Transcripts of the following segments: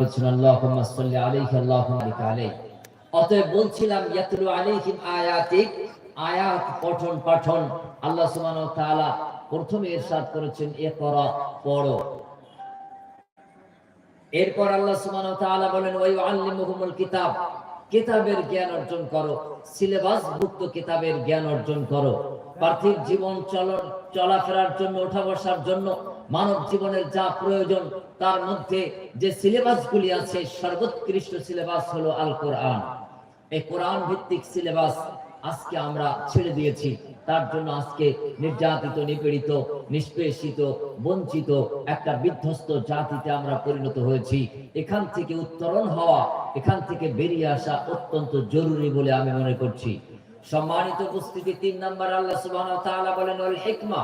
বলছেন, আল্লাহুম্মা সাল্লি আলাইহি, আল্লাহুম্মা বারিক আলাইহি। অতএব বলছিলাম, ইয়াতলু আলাইহিম আয়াতিক। আয়াত পঠন, পাঠন আল্লাহ সুবহানাহু ওয়া তাআলা প্রথমে ইরশাদ করেছেন, ইকরা, পড়ো। এরপর আল্লাহ সুবহানাহু ওয়া তাআলা বলেন, ওয়া ইউআল্লিমুহুমুল কিতাব। কিতাবের জ্ঞান অর্জন করো সিলেবাস ভুক্ত কিতাবের জ্ঞান অর্জন করো। পার্থিব জীবন চলন চলাফেরার জন্য ওঠা বসার জন্য মানব জীবনের যা প্রয়োজন, তার মধ্যে যে সিলেবাসগুলি আছে, সর্বোৎকৃষ্ট সিলেবাস হলো আল কোরআন এই কোরআন ভিত্তিক সিলেবাস আজকে আমরা ছেড়ে দিয়েছি। তার জন্য আজকে নির্যাতিত, নিপীড়িত, নিষ্পেষিত, বঞ্চিত একটা বিধ্বস্ত জাতিতে আমরা পরিণত হয়েছি। এখান থেকে উত্তরণ হওয়া, এখান থেকে বেরিয়ে আসা অত্যন্ত জরুরি বলে আমি মনে করছি। সম্মানিত উপস্থিতি, তিন নাম্বার আল্লাহ তাআলা বলেন হিকমা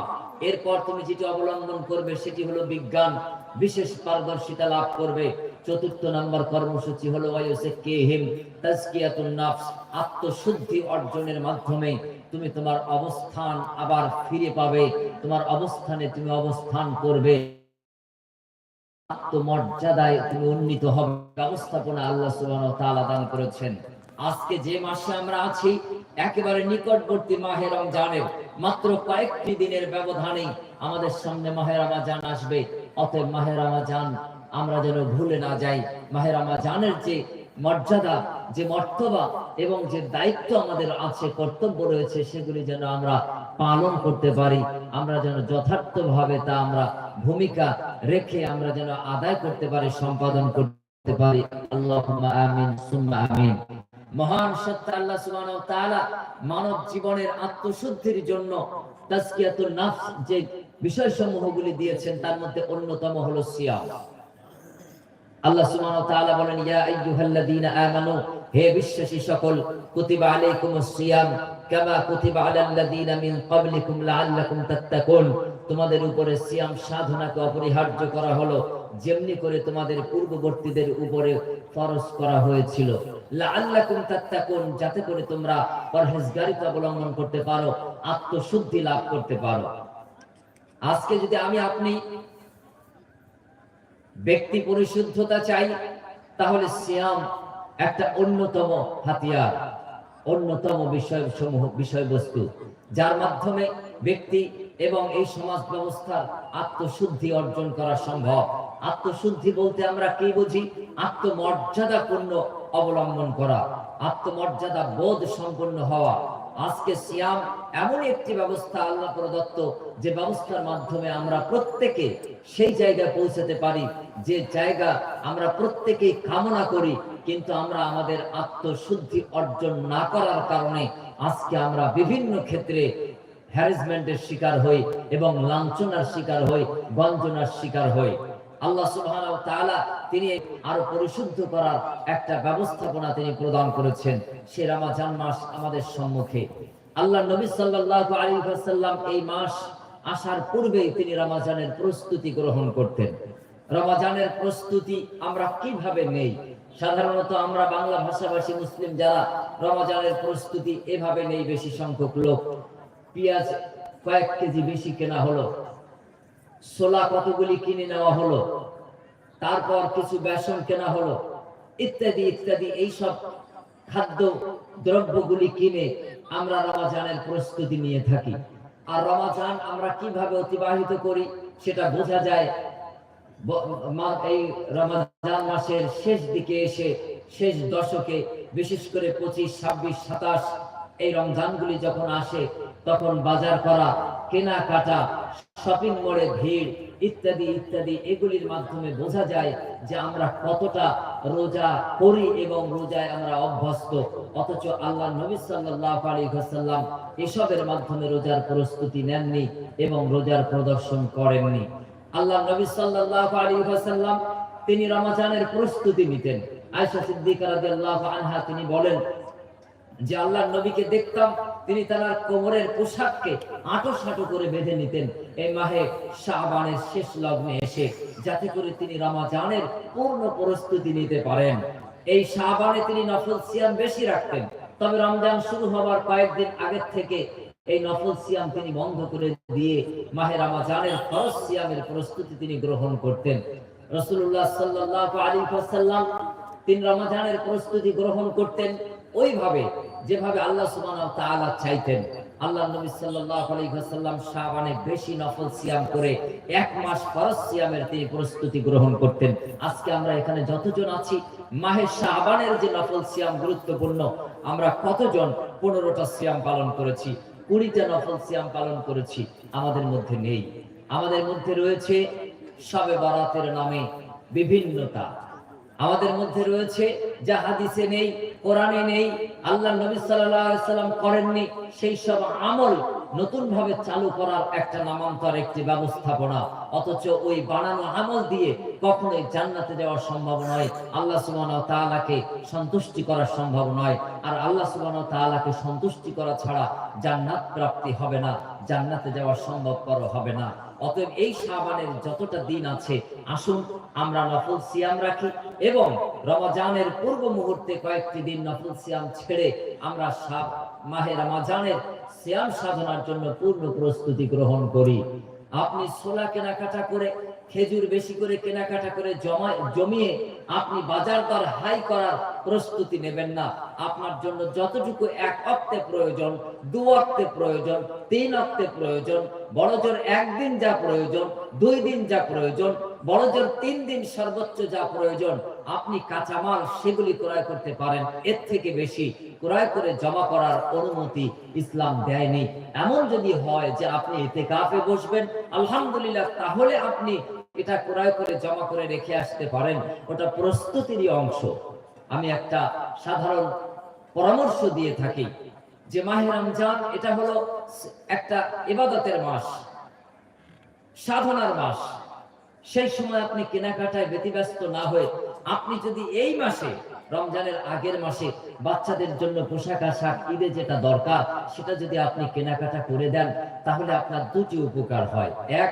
এরপর তুমি যেটি অবলম্বন করবে সেটি হলো বিজ্ঞান, বিশেষ পারদর্শিতা লাভ করবে। চতুর্থ নাম্বার কর্মসূচি হলো ওয়ায়ুসাক্কিহিম, তাজকিয়াতুন নাফস, আত্মশুদ্ধি অর্জনের মাধ্যমে তুমি তোমার অবস্থান আবার ফিরে পাবে, তোমার অবস্থানে তুমি অবস্থান করবে। আত্মমর্যাদায় তুমি উন্নীত হবে, ব্যবস্থাপনা আল্লাহ সুবহানাহু ওয়া তাআলা দান করেছেন। আজকে যে মাসে আমরা আছি একেবারে নিকটবর্তী মাহে রমজানের মাত্র কয়েকটি দিনের ব্যবধানে আমাদের সামনে মাহে রমজান আসবে। অতএব মাহে রমজান আমরা যেন ভুলে না যাই। মাহে রমজানের যে মর্যাদা, যে মর্তবা এবং যে দায়িত্ব আমাদের আছে, কর্তব্য রয়েছে, সেগুলি যেন আমরা পালন করতে পারি। আমরা যেন যথার্থভাবে তা আমরা ভূমিকা রেখে আমরা যেন আদায় করতে পারি, সম্পাদন করতে পারি। আল্লাহুম্মা আমিন, সুম্মা আমিন। মহান সত্তা আল্লাহ ওয়া তাআলা মানব জীবনের আত্মশুদ্ধির জন্য তাজকিয়াতুন নাফস যে বিষয়সমূহগুলি দিয়েছেন, তার মধ্যে অন্যতম হলো সিয়াম। আল্লাহ সুবহানাহু ওয়া তাআলা বলেন, ইয়া আইয়ুহাল্লাযীনা আমানু, হে বিশ্বাসী সকল, কুতিবা আলাইকুমুস সিয়াম, কামা কুতিবা আলাল্লাযীনা মিন ক্বাবলিকুম লাআল্লাকুম তাত্তাকুন। তোমাদের উপরে সিয়াম সাধনাকে অপরিহার্য করা হলো। যেমনি করে তোমাদের পূর্ববর্তীদের উপরে ফরজ করা হয়েছিল। লাআল্লাকুম তাত্তাকুন, যাতে করে তোমরা পরহেজগারিতা অবলম্বন করতে পারো, আত্মশুদ্ধি লাভ করতে পারো। আজকে যদি আমি আপনি ব্যক্তি পরিশুদ্ধতা চাই, তাহলে সিয়াম একটা অন্যতম হাতিয়ার, অন্যতম বিষয় সমূহ, বিষয়বস্তু, যার মাধ্যমে ব্যক্তি এবং এই সমাজ ব্যবস্থার আত্মশুদ্ধি অর্জন করা সম্ভব। আত্মশুদ্ধি বলতে আমরা কি বুঝি? আত্মমর্যাদাপূর্ণ অবলম্বন করা, আত্মমর্যাদা বোধ সম্পন্ন হওয়া। আজকে সিয়াম এমন একটি ব্যবস্থা আল্লাহ প্রদত্ত যে ব্যবস্থার মাধ্যমে আমরা প্রত্যেকে সেই জায়গায় পৌঁছাতে পারি, যে জায়গা আমরা প্রত্যেকেই কামনা করি, কিন্তু আমরা আমাদের আত্মশুদ্ধি অর্জন না করার কারণে আজকে আমরা বিভিন্ন ক্ষেত্রে হ্যারাসমেন্টের শিকার হই এবং লাঞ্ছনার শিকার হই, গঞ্জনার শিকার হই। আল্লাহ সুবহানাহু তাআলা তিনি আরও পরিশুদ্ধ করার একটা ব্যবস্থাপনা তিনি প্রদান করেছেন। সে রমজান মাস আমাদের সম্মুখে। আল্লাহ নবী সাল্লাল্লাহু আলাইহি ওয়াসাল্লাম এই মাস আসার পূর্বেই তিনি রমজানের প্রস্তুতি গ্রহণ করতেন। রমজানের প্রস্তুতি আমরা কীভাবে নেই? সাধারণত আমরা বাংলা ভাষাভাষী মুসলিম যারা রমজানের প্রস্তুতি এভাবে নেই বেশি সংখ্যক লোক। পেঁয়াজ কয়েক কেজি বেশি কেনা হলো। সোলা কতগুলি কিনে নেওয়া হলো। তারপর কিছু বেসন কেনা হলো। ইত্যাদি ইত্যাদি, এইসব খাদ্য দ্রব্যগুলি কিনে আমরা রমাজানের প্রস্তুতি নিয়ে থাকি। আর রমাজান আমরা কীভাবে অতিবাহিত করি সেটা বোঝা যায়। এই রমাজান মাসের শেষ দিকে এসে, শেষ দশকে বিশেষ করে পঁচিশ, ছাব্বিশ, সাতাশ এই রমজানগুলি যখন আসে, তখন বাজার করা, কেনাকাটা শপিং মলে ভিড়, ইত্যাদি ইত্যাদি, এগুলির মাধ্যমে বোঝা যায় যে আমরা কতটা রোজা করি এবং রোজায় আমরা অভ্যস্ত। অথচ আল্লাহ নবী সাল্লাল্লাহু আলাইহি ওয়াসাল্লাম এসবের মাধ্যমে রোজার প্রস্তুতি নেননি এবং রোজার প্রদর্শন করেননি। আল্লাহ নবী সাল্লাল্লাহু আলাইহি ওয়াসাল্লাম তিনি রমজানের প্রস্তুতি নিতেন। আয়েশা সিদ্দিকা রাদিয়াল্লাহু আনহা তিনি বলেন যে আল্লাহর নবীকে দেখতাম, তিনি তার কোমরের পোশাককে আটো সাটো করে বেঁধে নিতেন। এই মাহে শাবানের শেষ লগ্নে এসে যাতে করে তিনি রমাজানের পূর্ণ প্রস্তুতি নিতে পারেন। এই শাবানে তিনি নফল সিয়াম বেশি রাখতেন। তবে রমজান শুরু হওয়ার কয়েকদিন আগের থেকে এই নফল সিয়াম তিনি বন্ধ করে দিয়ে মাহে রমাজানের ফরজ সিয়ামের প্রস্তুতি তিনি গ্রহণ করতেন। রসুল্লাহ সাল্লাহ আলী সাল্লাম তিন রমাজানের প্রস্তুতি গ্রহণ করতেন। ওইভাবে যেভাবে আল্লাহ তাআলা চাইতেন, আল্লাহ নবী সাল্লাল্লাহু আলাইহি বেশি নফল সিয়াম করে এক মাস ফরজ সিয়ামের তিনি প্রস্তুতি গ্রহণ করতেন। আজকে আমরা এখানে যতজন আছি, মাহে শাবানের যে নফল সিয়াম গুরুত্বপূর্ণ, আমরা কতজন পনেরোটা সিয়াম পালন করেছি, কুড়িটা নফল সিয়াম পালন করেছি, আমাদের মধ্যে নেই। আমাদের মধ্যে রয়েছে সবে বারাতের নামে বিভিন্নতা। আমাদের মধ্যে রয়েছে যা হাদিসে নেই, কোরআনে নেই আল্লাহ নবী সাল্লাম করেননি। সেই সব আমল নতুন ভাবে চালু করার একটা নামান্তর একটি ব্যবস্থাপনা। অথচ ওই বানানো আমল দিয়ে কখনোই জান্নাতে যাওয়া সম্ভব নয় আল্লাহ সুবহানাহু ওয়া তাআলাকে সন্তুষ্টি করা সম্ভব নয় আর আল্লাহ সুবহানাহু ওয়া তাআলাকে সন্তুষ্টি করা ছাড়া জান্নাত প্রাপ্তি হবে না, জান্নাতে যাওয়া সম্ভবপর হবে না। অতএব এই শাবানের যতটা দিন আছে, আসুন আমরা নফল সিয়াম রাখি এবং রমজানের পূর্ব মুহূর্তে কয়েকটি দিন নফল সিয়াম ছেড়ে আমরা সাব মাহে রমজানের সিয়াম সাধনার জন্য পূর্ণ প্রস্তুতি গ্রহণ করি। আপনি সোলা কেনাকাটা করে খেজুর বেশি করে কেনাকাটা করে জমা জমিয়ে আপনি বাজার দর হাই করার প্রস্তুতি নেবেন না। আপনার জন্য যতটুকু এক অক্তে প্রয়োজন, দু অক্তে প্রয়োজন, তিন অক্তে প্রয়োজন বড় জোর একদিন যা প্রয়োজন, দুই দিন যা প্রয়োজন বড় জোর তিন দিন সর্বোচ্চ যা প্রয়োজন, আপনি কাঁচামাল সেগুলি ক্রয় করতে পারেন। এর থেকে বেশি ক্রয় করে জমা করার অনুমতি ইসলাম দেয়নি। এমন যদি হয় যে আপনি এতে কাফে বসবেন, আলহামদুলিল্লাহ, তাহলে আপনি এটা ক্রয় করে জমা করে রেখে আসতে পারেন, ওটা প্রস্তুতিরই অংশ। আমি একটা সাধারণ পরামর্শ দিয়ে থাকি যে মাহে রমজান, এটা হলো একটা ইবাদতের মাস, সাধনার মাস। সেই সময় আপনি কেনাকাটায় ব্যতিব্যস্ত না হয়ে আপনি যদি এই মাসে, রমজানের আগের মাসে বাচ্চাদের জন্য পোশাক আশাক, ঈদে যেটা দরকার, সেটা যদি আপনি কেনাকাটা করে দেন, তাহলে আপনার দুটি উপকার হয়। এক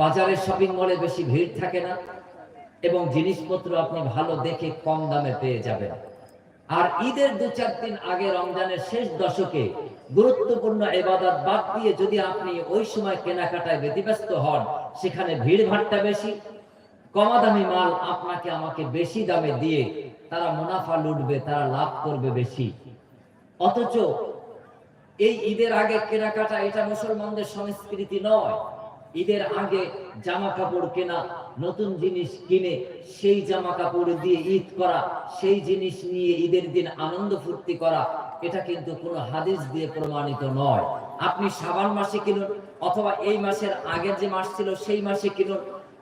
বাজারে শপিং মলে বেশি ভিড় থাকে না এবং জিনিসপত্র আপনি ভালো দেখে কম দামে পেয়ে যাবেন। আর ঈদের দু চার দিন আগে রমজানের শেষ দশকে গুরুত্বপূর্ণ এবাদত বাদ দিয়ে যদি আপনি ওই সময় কেনাকাটায় ব্যতিব্যস্ত হন, সেখানে ভিড় ভাট্টা বেশি। কমা দামি মাল আপনাকে আমাকে বেশি দামে দিয়ে তারা মুনাফা লুটবে, তারা লাভ করবে বেশি। অথচ এই ঈদের আগে কেনাকাটা এটা মুসলমানদের সংস্কৃতি নয়। ঈদের আগে জামা কাপড় কেনা, নতুন জিনিস কিনে, সেই জামা কাপড় দিয়ে ঈদ করা, সেই জিনিস নিয়ে ঈদের দিন আনন্দ ফুর্তি করা, এটা কিন্তু কোনো হাদিস দিয়ে প্রমাণিত নয়। আপনি সাবান মাসে কিনুন, অথবা এই মাসের আগের যে মাস ছিল, সেই মাসে কিনুন।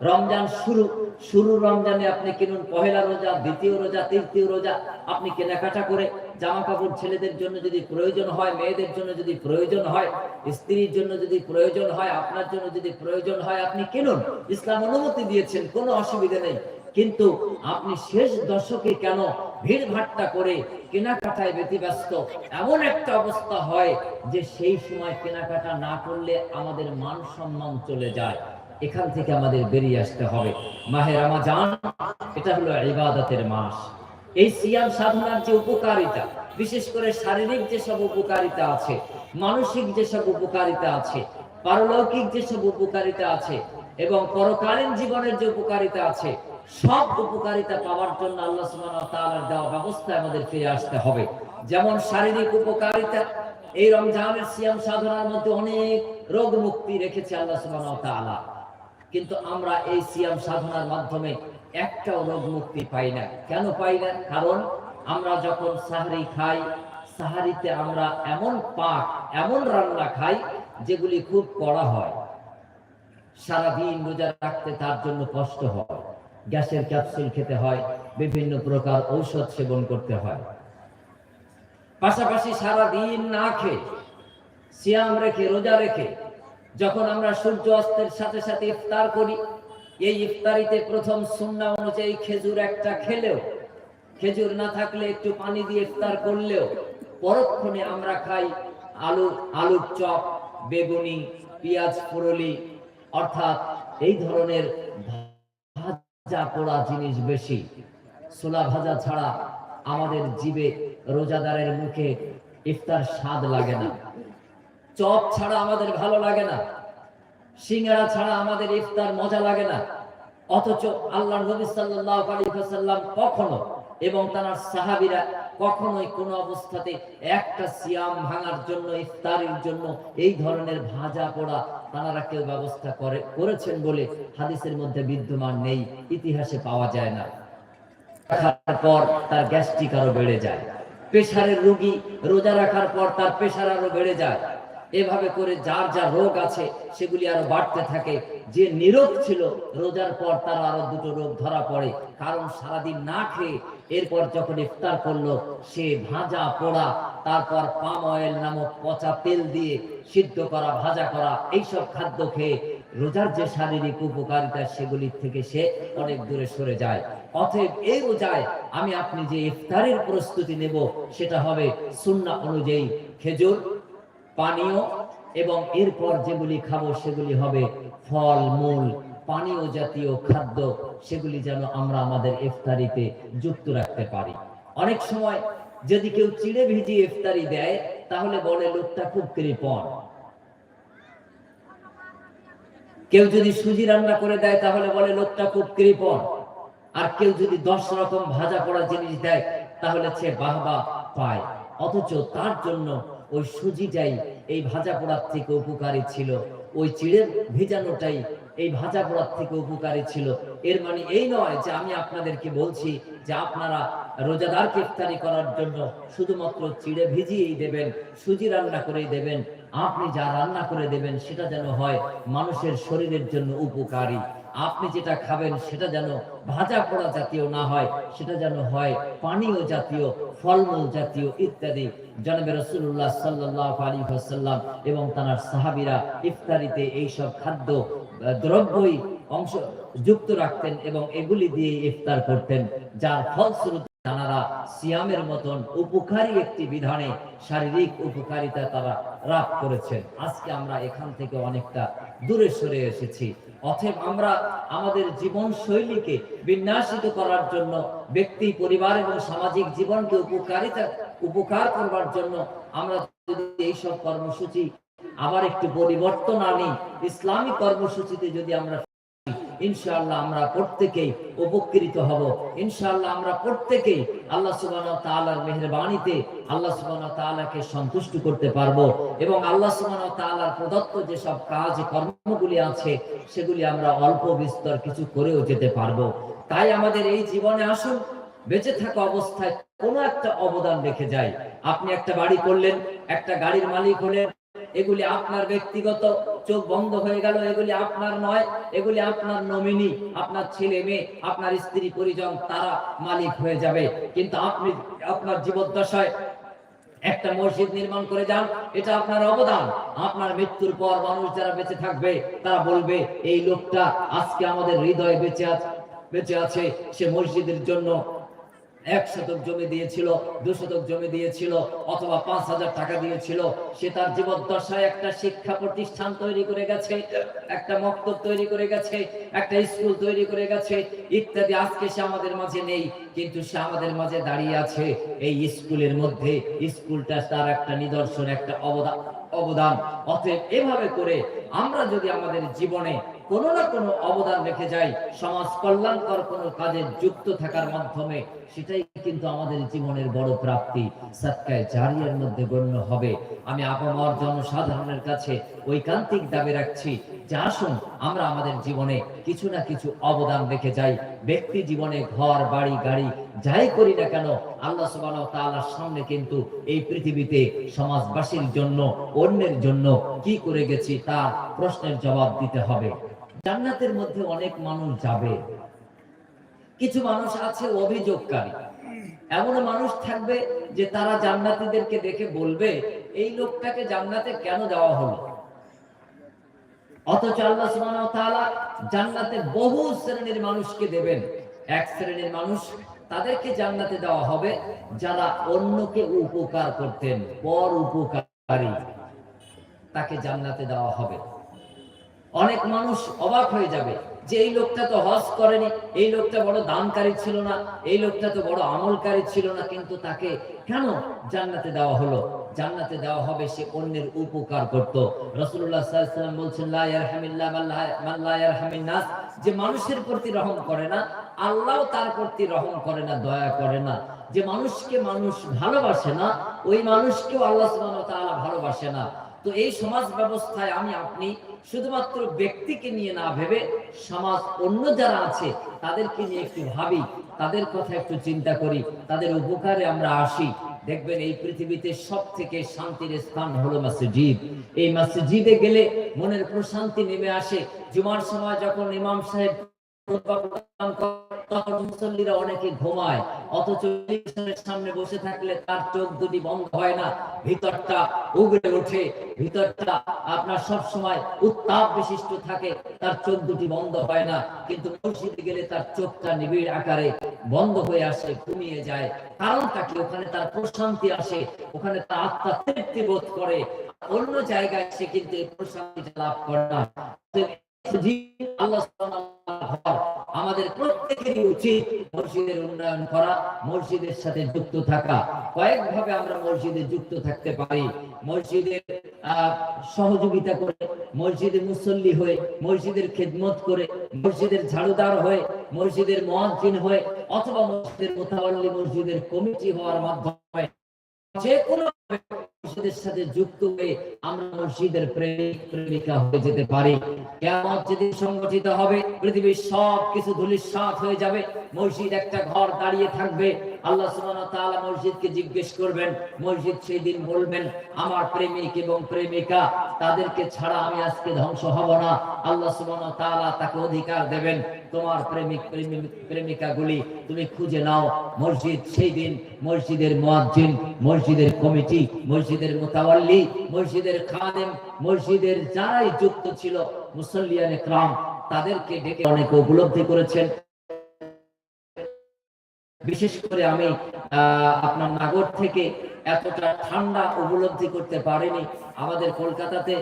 রমজান শুরু শুরু রমজানে আপনি কিনুন, পহেলা রোজা, দ্বিতীয় রোজা, তৃতীয় রোজা, আপনি কেনাকাটা করে জামা কাপড় ছেলেদের জন্য যদি প্রয়োজন হয়, মেয়েদের জন্য যদি প্রয়োজন হয়, স্ত্রীর জন্য যদি প্রয়োজন হয়, আপনার জন্য যদি প্রয়োজন হয়, আপনি কিনুন। ইসলাম অনুমতি দিয়েছেন, কোনো অসুবিধা নেই। কিন্তু আপনি শেষ দশকে কেন ভিড় ভাট্টা করে কেনাকাটায় ব্যতিব্যস্ত? এমন একটা অবস্থা হয় যে সেই সময় কেনাকাটা না করলে আমাদের মান সম্মান চলে যায়। এখান থেকে আমাদের বেরিয়ে আসতে হবে। মাহে রমাজান, এটা হলো ইবাদতের মাস। এই সিয়াম সাধনার যে উপকারিতা, বিশেষ করে শারীরিক যেসব উপকারিতা আছে, মানসিক যেসব উপকারিতা আছে, পারলৌকিক যেসব উপকারিতা আছে এবং পরকালীন জীবনের যে উপকারিতা আছে, সব উপকারিতা পাওয়ার জন্য আল্লাহ সুবহানাহু দেওয়া ব্যবস্থায় আমাদের ফিরে আসতে হবে। যেমন শারীরিক উপকারিতা, এই রমজানের সিয়াম সাধনার মধ্যে অনেক রোগ মুক্তি রেখেছে আল্লাহ তাআলা। কিন্তু আমরা এই সিয়াম সাধনার মাধ্যমে একটাও রোগ মুক্তি পাই না। কেন পাই না? কারণ আমরা যখন সাহারি খাই, সাহারিতে আমরা এমন পাক, এমন রান্না খাই, যেগুলি খুব কড়া হয়। সারাদিন রোজা রাখতে তার জন্য কষ্ট হয়। গ্যাসের ক্যাপসুল খেতে হয়, বিভিন্ন প্রকার ঔষধ সেবন করতে হয়। পাশাপাশি সারা দিন না খেয়ে, সিয়াম রেখে, রোজা রেখে, যখন আমরা সূর্য অস্তের সাথে সাথে ইফতার করি এই ইফতারিতে প্রথম সুন্না অনুযায়ী খেজুর একটা খেলেও, খেজুর না থাকলে একটু পানি দিয়ে ইফতার করলেও, পরক্ষণে আমরা খাই আলু, আলুর চপ, বেগুনি, পেঁয়াজ পুরলি অর্থাৎ এই ধরনের ভাজা পোড়া জিনিস বেশি। ছোলা ভাজা ছাড়া আমাদের জীবে রোজাদারের মুখে ইফতার স্বাদ লাগে না। চপ ছাড়া আমাদের ভালো লাগে না। সিঙ্গারা ছাড়া আমাদের ইফতার মজা লাগে না। অথচ আল্লাহ নবী ওয়াসাল্লাম কখনো এবং তার সাহাবীরা কখনোই কোনো অবস্থাতে একটা সিয়াম ভাঙার জন্য, ইফতারের জন্য এই ধরনের ভাজা পোড়া তারা কেউ ব্যবস্থা করে, করেছেন বলে হাদিসের মধ্যে বিদ্যমান নেই, ইতিহাসে পাওয়া যায় না। রাখার পর তার গ্যাস্ট্রিক আরও বেড়ে যায়। প্রেশারের রোগী রোজা রাখার পর তার প্রেশার আরও বেড়ে যায়। এভাবে করে যার যা রোগ আছে, সেগুলি আরও বাড়তে থাকে। যে নিরোগ ছিল, রোজার পর তার আরও দুটো রোগ ধরা পড়ে। কারণ সারাদিন না খেয়ে এরপর যখন ইফতার করল, সে ভাজা পোড়া, তারপর পাম অয়েল নামক পচা তেল দিয়ে সিদ্ধ করা, ভাজা করা, এইসব খাদ্য খেয়ে রোজার যে শারীরিক উপকারিতা সেগুলির থেকে সে অনেক দূরে সরে যায়। অতএব এই রোজায় আমি আপনি যে ইফতারের প্রস্তুতি নেব, সেটা হবে সুন্না অনুযায়ী খেজুর পানীয় এবং এরপর যেগুলি খাব সেগুলি হবে ফল, মূল। পানীয় জাতীয় খাদ্য, সেগুলি যেন আমরা আমাদের ইফতারিতে যুক্ত রাখতে পারি। অনেক সময় যদি কেউ চিড়ে ভিজিয়ে ইফতারি দেয়, তাহলে বলে, লোকটা খুব কৃপণ। কেউ যদি সুজি রান্না করে দেয়, তাহলে বলে, লোকটা খুব কৃপণ। আর কেউ যদি দশ রকম ভাজা করা জিনিস দেয়, তাহলে সে বাহবা পায়। অথচ তার জন্য ওই সুজিটাই এই ভাজা পোড়ার থেকে উপকারী ছিল। ওই চিড়ে ভেজানোটাই এই ভাজা পোড়ার থেকে উপকারী ছিল। এর মানে এই নয় যে আমি আপনাদেরকে বলছি যে আপনারা রোজাদারকে ইফতারি করার জন্য শুধুমাত্র চিড়ে ভিজিয়েই দেবেন, সুজি রান্না করেই দেবেন। আপনি যা রান্না করে দেবেন সেটা যেন হয় মানুষের শরীরের জন্য উপকারী। আপনি যেটা খাবেন সেটা যেন ভাজা পোড়া জাতীয় না হয়, সেটা যেন হয় পানীয় জাতীয়, ফলমূল জাতীয় ইত্যাদি। জনাবে রসুল্লাহ সাল্লাহ আলী সাল্লাম এবং তার সাহাবিরা ইফতারিতে এইসব খাদ্য দ্রব্যই অংশ, যুক্ত রাখতেন এবং এগুলি দিয়ে ইফতার করতেন, যার ফলস্বরূপ তারা সিয়ামের মতন উপকারী একটি বিধানে শারীরিক উপকারিতা তারা লাভ করেছেন। আজকে আমরা এখান থেকে অনেকটা দূরে সরে এসেছি। অতএব আমরা আমাদের জীবন শৈলীকে বিন্যাসিত করার জন্য, ব্যক্তি, পরিবার এবং সামাজিক জীবনকে উপকারিতা, উপকার করবার জন্য আমরা যদি এইসব কর্মসূচি আবার একটু পরিবর্তন আনি, ইসলামী কর্মসূচিতে যদি আমরা ইনশাআল্লাহ আমরা প্রত্যেকেই উপকৃত হব। ইনশাআল্লাহ আমরা প্রত্যেকেই আল্লাহ সুবহানাহু ওয়া তাআলার মেহেরবানিতে আল্লাহ সুবহানাহু ওয়া তাআলাকে সন্তুষ্ট করতে পারব এবং আল্লাহ সুবহানাহু ওয়া তাআলার প্রদত্ত যে সব কাজ, কর্মগুলি আছে, সেগুলি আমরা অল্প বিস্তর কিছু করেও যেতে পারব। তাই আমাদের এই জীবনে আসুন, বেঁচে থাকা অবস্থায় কোনো একটা অবদান রেখে যাই। আপনি একটা বাড়ি করলেন, একটা গাড়ির মালিক হলেন এগুলি আপনার ব্যক্তিগত, চোখ বন্ধ হয়ে গেল, এগুলি আপনার নয়, এগুলি আপনার নমিনি, আপনার ছেলে মেয়ে, আপনার স্ত্রী পরিজন, তারা মালিক হয়ে যাবে। কিন্তু আপনি, আপনার জীবদ্দশায় একটা মসজিদ নির্মাণ করে যান, এটা আপনার অবদান। আপনার মৃত্যুর পর মানুষ যারা বেঁচে থাকবে, তারা বলবে, এই লোকটা আজকে আমাদের হৃদয়ে বেঁচে আছে বেঁচে আছে, সে মসজিদের জন্য এক শতক জমি দিয়েছিল, দু শতক জমি দিয়েছিল, অথবা পাঁচ হাজার টাকা দিয়েছিল। সে তার জীবদ্দশায় একটা শিক্ষা প্রতিষ্ঠান তৈরি করে গেছে, একটা মক্তব তৈরি করে গেছে, একটা স্কুল তৈরি করে গেছে। ইত্যাদি আজকে সে আমাদের মাঝে নেই, কিন্তু সে আমাদের মাঝে দাঁড়িয়ে আছে। এই স্কুলের মধ্যে, স্কুলটা তার একটা নিদর্শন, একটা অবদান অবদান। অতএব এভাবে করে আমরা যদি আমাদের জীবনে কোনো না কোনো অবদান রেখে যাই সমাজ কল্যাণকর কোনো কাজে যুক্ত থাকার মাধ্যমে সেটাই কিন্তু আমাদের জীবনের বড় প্রাপ্তি। সৎকায় জারিয়ার মধ্যে গণ্য হবে। আমি আপামর জনসাধারণের কাছে ঐকান্তিক দাবি রাখছি যে আসুন আমরা আমাদের জীবনে কিছু না কিছু অবদান রেখে যাই। ব্যক্তি জীবনে ঘর, বাড়ি, গাড়ি, যাই করি না কেন, আল্লাহ সুবহানাহু ওয়া তাআলার সামনে কিন্তু এই পৃথিবীতে সমাজবাসীর জন্য, অন্যের জন্য কি করে গেছি তার প্রশ্নের জবাব দিতে হবে। জান্নাতের মধ্যে অনেক মানুষ যাবে। কিছু মানুষ আছে অভিযোগকারী। এমন মানুষ থাকবে যে তারা জান্নাতীদেরকে দেখে বলবে, এই লোকটাকে জান্নাতে কেন দেওয়া হলো? অথচ আল্লাহ সুবহানাহু ওয়া তাআলা জান্নাতে বহু শ্রেণির মানুষকে দেবেন। এক শ্রেণির মানুষ তাদেরকে জান্নাতে দেওয়া হবে যারা অন্যকে উপকার করতেন, পর উপকারী। তাকে জান্নাতে দেওয়া হবে। অনেক মানুষ অবাক হয়ে যাবে যে এই লোকটা তো হজ করেনি, এই লোকটা বড় দানকারী ছিল না, এই লোকটা তো বড় আমলকারী ছিল না, কিন্তু তাকে কেন জান্নাতে দেওয়া হলো? জান্নাতে দেওয়া হবে সে অন্যের উপকার করত। আলাইহি ওয়াসাল্লাম বলছেন নাস। যে মানুষের প্রতি রহম করে না, আল্লাহ তার প্রতি রহম করে না, দয়া করে না। যে মানুষকে মানুষ ভালোবাসে না, ওই মানুষকেও আল্লাহ সুবহানাহু ওয়া তাআলা ভালোবাসে না। তো এই সমাজ ব্যবস্থায় আমি আপনি শুধুমাত্র ব্যক্তিকে নিয়ে না ভেবে সমাজ অন্য যারা আছে, তাদেরকে নিয়ে একটু ভাবি, তাদের কথা একটু চিন্তা করি, তাদের উপকারে আমরা আসি। দেখবেন এই পৃথিবীতে সব থেকে শান্তির স্থান হলো মসজিদ। এই মসজিদে গেলে মনের প্রশান্তি নেমে আসে। জুমার সময় যখন ইমাম সাহেব মুসল্লিরা অনেকে ঘুমায়, অথচ সামনে বসে থাকলে তার চোখ দুটি বন্ধ হয় না, ভিতরটা উগড়ে ওঠে, ভিতরটা আপনার সব সময় উত্তাপ বিশিষ্ট থাকে, তার চোখ দুটি বন্ধ হয় না, কিন্তু মসজিদে গেলে তার চোখটা নিবিড় আকারে বন্ধ হয়ে আসে, ঘুমিয়ে যায়। কারণটা কি? ওখানে তার প্রশান্তি আসে, ওখানে তার আত্মা তৃপ্তি বোধ করে অন্য জায়গায় সে কিন্তু এই প্রশান্তিটা লাভ করে না। আমাদের প্রত্যেকেরই উচিত মসজিদের উন্নয়ন করা, মসজিদের সাথে যুক্ত থাকা। আমরা মসজিদে যুক্ত থাকতে পারি। মসজিদের সহযোগিতা করে, মসজিদে মুসল্লি হয়ে, মসজিদের খেদমত করে, মসজিদের ঝাড়ুদার হয়ে, মসজিদের মুয়াজ্জিন হয়ে, অথবা মসজিদের মোতাবাল্লি মসজিদের কমিটি হওয়ার মাধ্যমে যে কোনো মসজিদের সাথে যুক্ত হয়ে আমরা মসজিদের প্রেমিক, প্রেমিকা হয়ে যেতে পারি। কেমন যেদিন সংগঠিত হবে, পৃথিবীর সব কিছু ধুলিস হয়ে যাবে। মসজিদ একটা ঘর দাঁড়িয়ে থাকবে। আল্লাহ তাআলা মসজিদকে জিজ্ঞেস করবেন, মসজিদ সেই দিন বলবেন, আমার প্রেমিক এবং প্রেমিকা, তাদেরকে ছাড়া আমি আজকে ধ্বংস হব না। আল্লাহ তাআলা তাকে অধিকার দেবেন, তোমার প্রেমিক প্রেমিক প্রেমিকাগুলি তুমি খুঁজে নাও। মসজিদ সেই দিন মসজিদের মুয়াজ্জিন, মসজিদের কমিটি, মসজিদের মোতাওয়াল্লি, মসজিদের খাদেম, মসজিদের যারাই যুক্ত ছিল মুসল্লিয়ান ইকরাম তাদেরকে ডেকে অনেকে উপলব্ধি করেছেন। বিশেষ করে আমি আপনার নাগর থেকে এতটা ঠান্ডা উপলব্ধি করতে পারিনি। আমাদের কলকাতাতে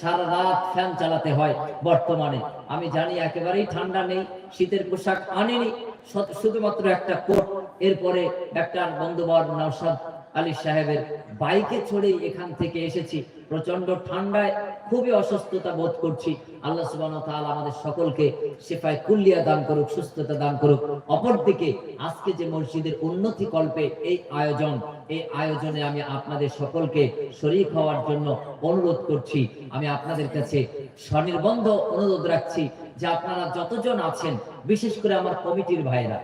সারা রাত ফ্যান চালাতে হয় বর্তমানে। আমি জানি একেবারেই ঠান্ডা নেই, শীতের পোশাক আনিনি শুধুমাত্র একটা কোট। এরপরে ডাক্তার বন্ধুবর নওশাদ আলী সাহেবের বাইকে চড়েই এখান থেকে এসেছি। প্রচণ্ড ঠান্ডায় খুবই অসুস্থতা বোধ করছি। আল্লাহ তাআলা আমাদের সকলকে শেফায় কুল্লিয়া দান করুক, সুস্থতা দান করুক। অপরদিকে আজকে যে মসজিদের উন্নতি কল্পে এই আয়োজন, এই আয়োজনে আমি আপনাদের সকলকে শরীক হওয়ার জন্য অনুরোধ করছি। আমি আপনাদের কাছে স্বনির্বন্ধ অনুরোধ রাখছি যে আপনারা যতজন আছেন, বিশেষ করে আমার কমিটির ভাইরা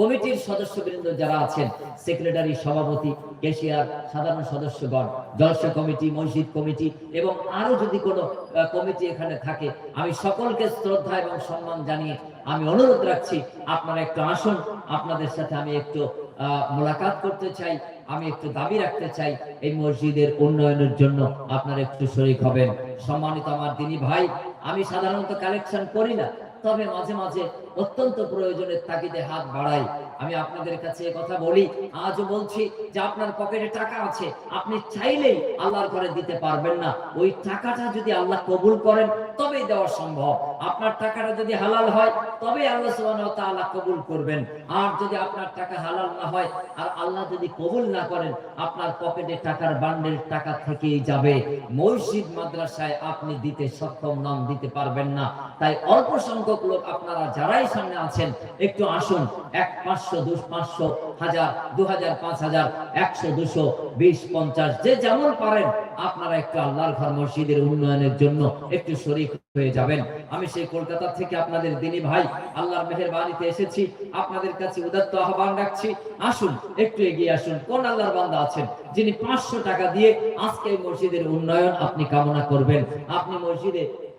কমিটির সদস্যবৃন্দ যারা আছেন, সেক্রেটারি, সভাপতি, কেশিয়ার, সাধারণ সদস্যগণ, জলসা কমিটি, মসজিদ কমিটি এবং আরও যদি কোনো কমিটি এখানে থাকে, আমি সকলকে শ্রদ্ধা এবং সম্মান জানিয়ে আমি অনুরোধ রাখছি, আপনারা একটু আসুন, আপনাদের সাথে আমি একটু মোলাকাত করতে চাই, আমি একটু দাবি রাখতে চাই, এই মসজিদের উন্নয়নের জন্য আপনারা একটু শরীক হবেন। সম্মানিত আমার দিনী ভাই, আমি সাধারণত কালেকশন করি না, তবে মাঝে মাঝে অত্যন্ত প্রয়োজনের তাগিদে হাত বাড়াই। আমি আপনাদের কাছে কথা বলি, আজও বলছি যে আপনার পকেটে টাকা আছে, আপনি চাইলেই আল্লাহর ঘরে দিতে পারবেন না। ওই টাকাটা যদি আল্লাহ কবুল করেন, তবেই দেওয়া সম্ভব। আপনার টাকাটা যদি হালাল হয়, তবেই আল্লাহ সুবহানাহু তাআলা কবুল করবেন। আর যদি আপনার টাকা হালাল না হয়, আর আল্লাহ যদি কবুল না করেন, আপনার পকেটে টাকার বান্ডেল টাকা থেকেই যাবে। মসজিদ, মাদ্রাসায় আপনি দিতে সক্ষম নন, দিতে পারবেন না। তাই অল্প সংখ্যক লোক আপনারা যারাই সামনে আছেন। একটু আসুন। এক পাঁচশো, দু পাঁচশো, হাজার, দু হাজার, পাঁচ হাজার, একশো, দুশো, বিশ, পঞ্চাশ, যে যেমন পারেন, আপনারা একটু আল্লাহর ঘর মসজিদের উন্নয়নের জন্য একটু শরীক হয়ে যাবেন। আমি সেই কলকাতা থেকে আপনাদের দিনী ভাই, আল্লাহর মেহেরবানিতে এসেছি। আপনাদের কাছে উদাত্ত আহ্বান রাখছি। আসুন, একটু এগিয়ে আসুন। কোন আল্লাহর বান্দা আছেন? যিনি পাঁচশো টাকা দিয়ে আজকে মসজিদের উন্নয়ন আপনি কামনা করবেন। আপনি মসজিদে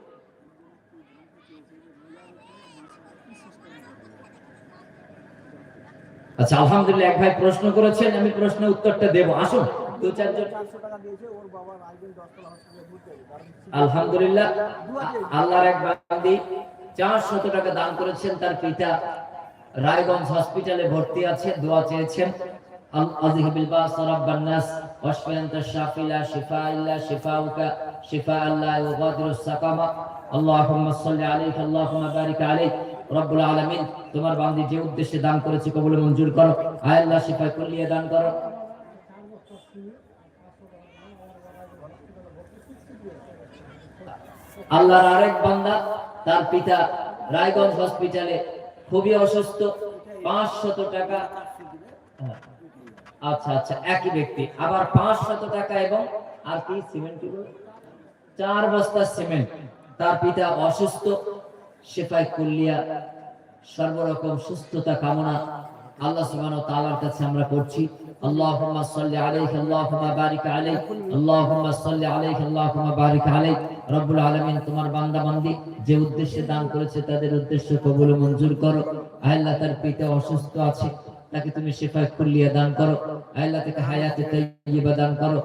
আচ্ছা আলহামদুলিল্লাহ এক ভাই প্রশ্ন করেছেন আমি প্রশ্নের উত্তরটা দেব আসুন দু চারজন চারশো টাকা দিয়েছে ওর বাবা রাজগঞ্জ দশতলা হসপিটালে ভর্তি আছে কারণ আলহামদুলিল্লাহ আল্লাহর এক বান্দি চারশত টাকা দান করেছেন তার পিতা রায়গঞ্জ হসপিটালে ভর্তি আছে দোয়া চেয়েছেন আল- আজিহিবিল বাস রাব্বান নাস واشف انت الشافي لا شفاء الا شفاؤك شفاء لا يغادر السقما اللهم صل عليك اللهم بارك عليك রব্বুল আলামিন, তোমার বান্দি যে উদ্দেশ্যে দান করেছে কবুল মঞ্জুর করো। আয় আল্লাহ শিফা দান করো। আল্লাহর আরেক বান্দা, তার পিতা রায়গঞ্জ হসপিটালে খুবই অসুস্থ, পাঁচশত টাকা। আচ্ছা আচ্ছা একই ব্যক্তি, আবার পাঁচশত টাকা এবং আর কি, সিমেন্ট? চার বস্তা সিমেন্ট। তার পিতা অসুস্থ শেফাই কুল্লিয়া সর্বরকম সুস্থতা, কামনা আল্লাহ সুবহানাহু ওয়া তাআলার কাছে আমরা করছি। আল্লাহুম্মা সাল্লি আলাইহি, আল্লাহুম্মা বারিক আলাইহি আল্লাহুম্মা সাল্লি আলাইহি, আল্লাহুম্মা বারিক আলাইহি রব্বুল আলামিন, তোমার বান্দা বান্দি যে উদ্দেশ্যে দান করেছে তাদের উদ্দেশ্য কবুল ও মঞ্জুর করো। আল্লাহ তার পিতা অসুস্থ আছে, তাকে তুমি শেফায় কুল্লিয়া দান করো। আল্লাহ তাকে হায়াতে তাইয়্যিবা দান করো।